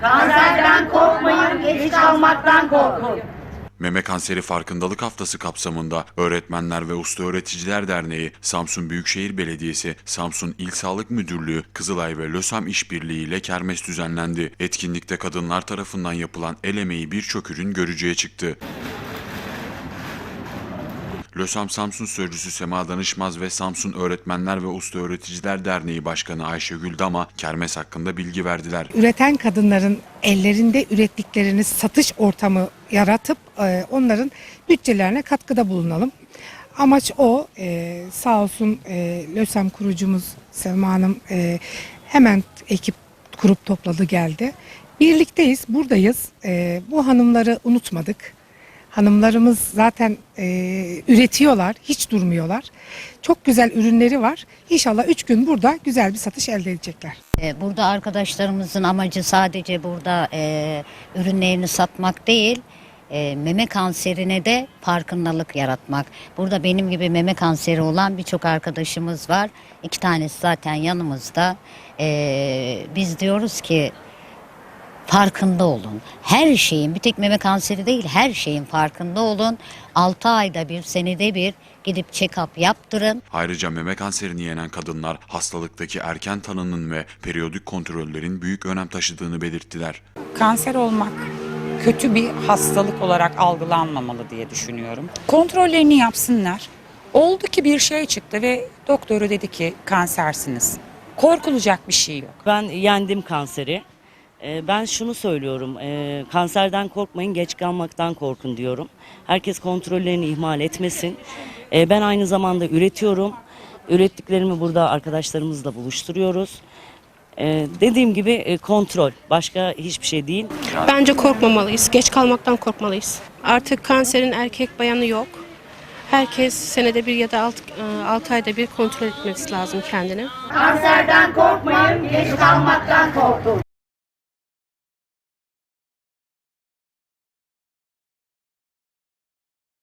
Kanserden korkmayın, geç kalmaktan korkun. Meme kanseri farkındalık haftası kapsamında Öğretmenler ve Usta Öğreticiler Derneği, Samsun Büyükşehir Belediyesi, Samsun İl Sağlık Müdürlüğü, Kızılay ve LÖSAM işbirliği ile kermes düzenlendi. Etkinlikte kadınlar tarafından yapılan el emeği birçok ürün görücüye çıktı. LÖSAM Samsun Sözcüsü Sema Danışmaz ve Samsun Öğretmenler ve Usta Öğreticiler Derneği Başkanı Ayşegül Dama kermes hakkında bilgi verdiler. üreten kadınların ellerinde ürettiklerini satış ortamı yaratıp e, onların bütçelerine katkıda bulunalım. Amaç o. E, sağ olsun e, LÖSEM kurucumuz Selma Hanım e, hemen ekip kurup topladı geldi. Birlikteyiz, buradayız. Bu hanımları unutmadık. Hanımlarımız zaten e, üretiyorlar, hiç durmuyorlar. Çok güzel ürünleri var. İnşallah üç gün burada güzel bir satış elde edecekler. E, Burada arkadaşlarımızın amacı sadece burada e, ürünlerini satmak değil, e, meme kanserine de farkındalık yaratmak. Burada benim gibi meme kanseri olan birçok arkadaşımız var. İki tanesi zaten yanımızda. E, biz diyoruz ki farkında olun. Her şeyin bir tek meme kanseri değil her şeyin farkında olun. 6 ayda bir senede bir gidip check-up yaptırın. Ayrıca meme kanserini yenen kadınlar hastalıktaki erken tanının ve periyodik kontrollerin büyük önem taşıdığını belirttiler. kanser olmak kötü bir hastalık olarak algılanmamalı diye düşünüyorum. Kontrollerini yapsınlar. Oldu ki bir şey çıktı ve doktoru dedi ki kansersiniz. Korkulacak bir şey yok. Ben yendim kanseri. Ee, Ben şunu söylüyorum, e, kanserden korkmayın, geç kalmaktan korkun diyorum. Herkes kontrollerini ihmal etmesin. Ee, Ben aynı zamanda üretiyorum. Ürettiklerimi burada arkadaşlarımızla buluşturuyoruz. Ee, Dediğim gibi e, kontrol, başka hiçbir şey değil. Bence korkmamalıyız. Geç kalmaktan korkmalıyız. Artık kanserin erkek bayanı yok. Herkes senede bir ya da 6 ayda bir kontrol etmesi lazım kendini. Kanserden korkmayın, geç kalmaktan.